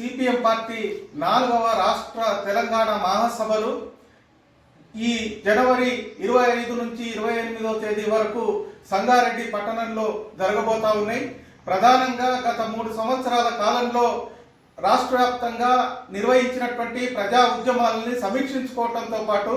CPM party నాలుగవ రాష్ట్ర తెలంగాణ మహాసభలు ఈ జనవరి ఇరవై ఐదు నుంచి ఇరవై ఎనిమిదో తేదీ వరకు సంగారెడ్డి పట్టణంలో జరగబోతా ఉన్నాయి. ప్రధానంగా గత మూడు సంవత్సరాల కాలంలో రాష్ట్ర వ్యాప్తంగా నిర్వహించినటువంటి ప్రజా ఉద్యమాలని సమీక్షించుకోవడంతో పాటు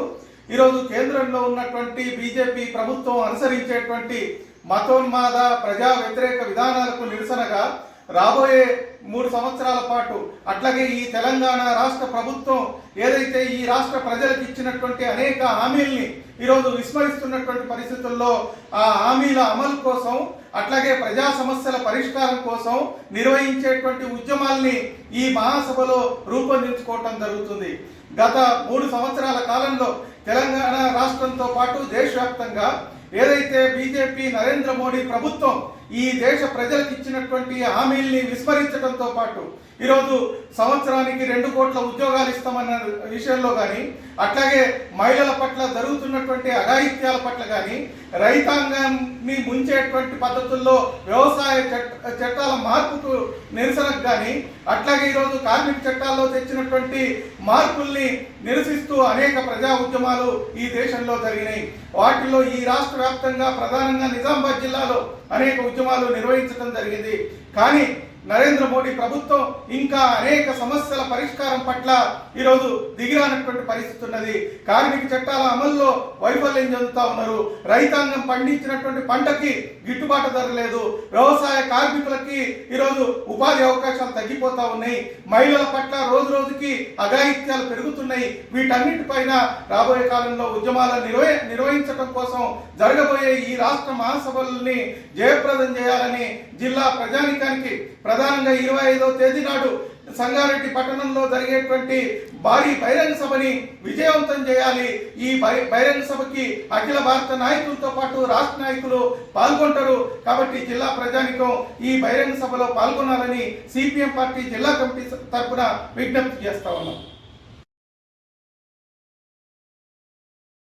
ఈరోజు కేంద్రంలో ఉన్నటువంటి బీజేపీ ప్రభుత్వం అనుసరించేటువంటి మతోన్మాద ప్రజా వ్యతిరేక విధానాలకు నిరసనగా రాబోయే మూడు సంవత్సరాల పాటు అట్లాగే ఈ తెలంగాణ రాష్ట్ర ప్రభుత్వం ఏదైతే ఈ రాష్ట్ర ప్రజలకు ఇచ్చినటువంటి అనేక హామీల్ని ఈరోజు విస్మరిస్తున్నటువంటి పరిస్థితుల్లో ఆ హామీల అమలు కోసం అట్లాగే ప్రజా సమస్యల పరిష్కారం కోసం నిర్వహించేటువంటి ఉద్యమాల్ని ఈ మహాసభలో రూపొందించుకోవటం జరుగుతుంది. గత మూడు సంవత్సరాల కాలంలో తెలంగాణ రాష్ట్రంతో పాటు దేశవ్యాప్తంగా ఏదైతే బీజేపీ నరేంద్ర మోడీ ప్రభుత్వం ఈ దేశ ప్రజలకు ఇచ్చినటువంటి హామీల్ని విస్మరించడంతో పాటు ఈరోజు సంవత్సరానికి రెండు కోట్ల ఉద్యోగాలు ఇస్తామన్న విషయంలో కానీ అట్లాగే మహిళల పట్ల జరుగుతున్నటువంటి అఘాయిత్యాల పట్ల కానీ రైతాంగాన్ని ముంచేటువంటి పద్ధతుల్లో వ్యవసాయ చట్టాల మార్పుకు నిరసనకు కానీ అట్లాగే ఈరోజు కార్మిక చట్టాల్లో తెచ్చినటువంటి మార్పుల్ని నిరసిస్తూ అనేక ప్రజా ఉద్యమాలు ఈ దేశంలో జరిగినాయి. వాటిలో ఈ రాష్ట్ర వ్యాప్తంగా ప్రధానంగా నిజామాబాద్ జిల్లాలో అనేక ఉద్యమాలు నిర్వహించడం జరిగింది. కానీ నరేంద్ర మోడీ ప్రభుత్వం ఇంకా అనేక సమస్యల పరిష్కారం పట్ల ఈరోజు దిగిరానటువంటి పరిస్థితి ఉన్నది. కార్మిక చట్టాల అమల్లో వైఫల్యం చెందుతా ఉన్నారు. రైతాంగం పండించినటువంటి పంటకి గిట్టుబాటు ధర లేదు. వ్యవసాయ కార్మికులకి ఈరోజు ఉపాధి అవకాశాలు తగ్గిపోతా ఉన్నాయి. మహిళల పట్ల రోజు రోజుకి అఘాయిత్యాలు పెరుగుతున్నాయి. వీటన్నిటిపైన రాబోయే కాలంలో ఉద్యమాలను నిర్వహి నిర్వహించడం కోసం జరగబోయే ఈ రాష్ట్ర మహాసభల్ని జయప్రదం చేయాలని జిల్లా ప్రజానికానికి ప్రధానంగా ఇరవై ఐదవ తేదీ నాడు సంగారెడ్డి పట్టణంలో జరిగేటువంటి భారీ బహిరంగ సభని విజయవంతం చేయాలి. ఈ బహిరంగ సభకి అఖిల భారత నాయకులతో పాటు రాష్ట్ర నాయకులు పాల్గొంటారు. కాబట్టి జిల్లా ప్రజానికం ఈ బహిరంగ సభలో పాల్గొనాలని సిపిఎం పార్టీ జిల్లా కమిటీ తరపున విజ్ఞప్తి చేస్తా ఉన్నాం.